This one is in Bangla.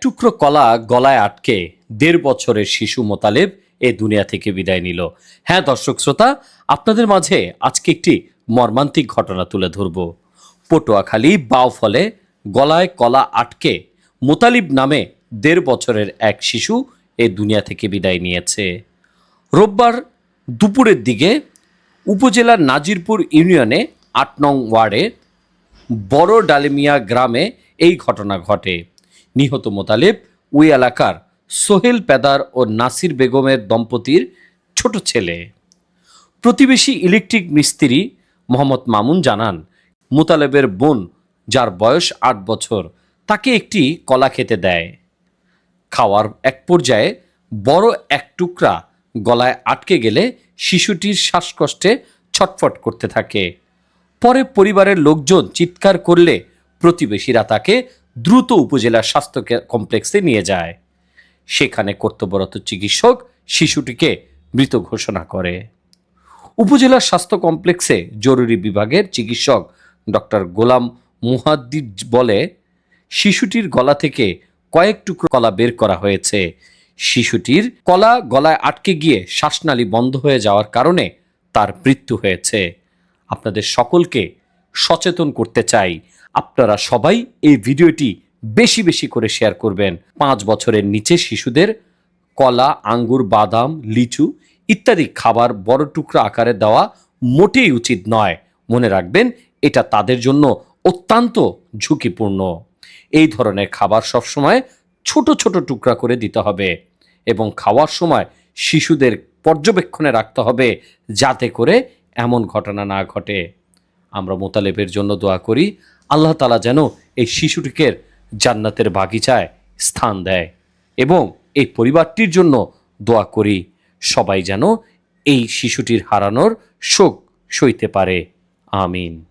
টুকরো কলা গলায় আটকে দেড় বছরের শিশু মোতালেব এ দুনিয়া থেকে বিদায় নিল। হ্যাঁ দর্শক শ্রোতা, আপনাদের মাঝে আজকে একটি মর্মান্তিক ঘটনা তুলে ধরব। পটুয়াখালী বাও ফলে গলায় কলা আটকে মোতালিব নামে দেড় বছরের এক শিশু এ দুনিয়া থেকে বিদায় নিয়েছে। রোববার দুপুরের দিকে উপজেলার নাজিরপুর ইউনিয়নে আট নং ওয়ার্ডে বড় ডালিমিয়া গ্রামে এই ঘটনা ঘটে। নিহত মোতালেব, ওই এলাকার সোহেল পেদার ও নাসির বেগমের দম্পতির ছোট ছেলে। প্রতিবেশী ইলেকট্রিক মিস্ত্রি মোহাম্মদ মামুন জানান, মোতালেবের বোন, যার বয়স আট বছর, তাকে একটি কলা খেতে দেয়। খাওয়ার এক পর্যায়ে বড় এক টুকরা গলায় আটকে গেলে শিশুটির শ্বাসকষ্টে ছটফট করতে থাকে। পরে পরিবারের লোকজন চিৎকার করলে প্রতিবেশীরা তাকে দ্রুত উপজেলা স্বাস্থ্য কমপ্লেক্সে নিয়ে যায়। সেখানে কর্তব্যরত চিকিৎসক শিশুটিকে মৃত ঘোষণা করে। উপজেলা স্বাস্থ্য কমপ্লেক্সে জরুরি বিভাগের চিকিৎসক ডক্টর গোলাম মুহাদ্দিদ বলে, শিশুটির গলা থেকে কয়েক টুকরো কলা বের করা হয়েছে। শিশুটির কলা গলায় আটকে গিয়ে শ্বাসনালী বন্ধ হয়ে যাওয়ার কারণে তার মৃত্যু হয়েছে। আপনাদের সকলকে সচেতন করতে চাই। আপনারা সবাই এই ভিডিওটি বেশি বেশি করে শেয়ার করবেন। পাঁচ বছরের নিচে শিশুদের কলা, আঙ্গুর, বাদাম, লিচু ইত্যাদি খাবার বড় টুকরা আকারে দেওয়া মোটেই উচিত নয়। মনে রাখবেন, এটা তাদের জন্য অত্যন্ত ঝুঁকিপূর্ণ। এই ধরনের খাবার সবসময় ছোট ছোট টুকরা করে দিতে হবে এবং খাওয়ার সময় শিশুদের পর্যবেক্ষণে রাখতে হবে যাতে করে এমন ঘটনা না ঘটে। আমরা মোতালেবের জন্য দোয়া করি, আল্লাহ তালা যেন এই শিশুটিকে জান্নাতের বাগিচায় স্থান দেয় এবং এই পরিবারটির জন্য দোয়া করি, সবাই যেন এই শিশুটির হারানোর শোক সইতে পারে। আমিন।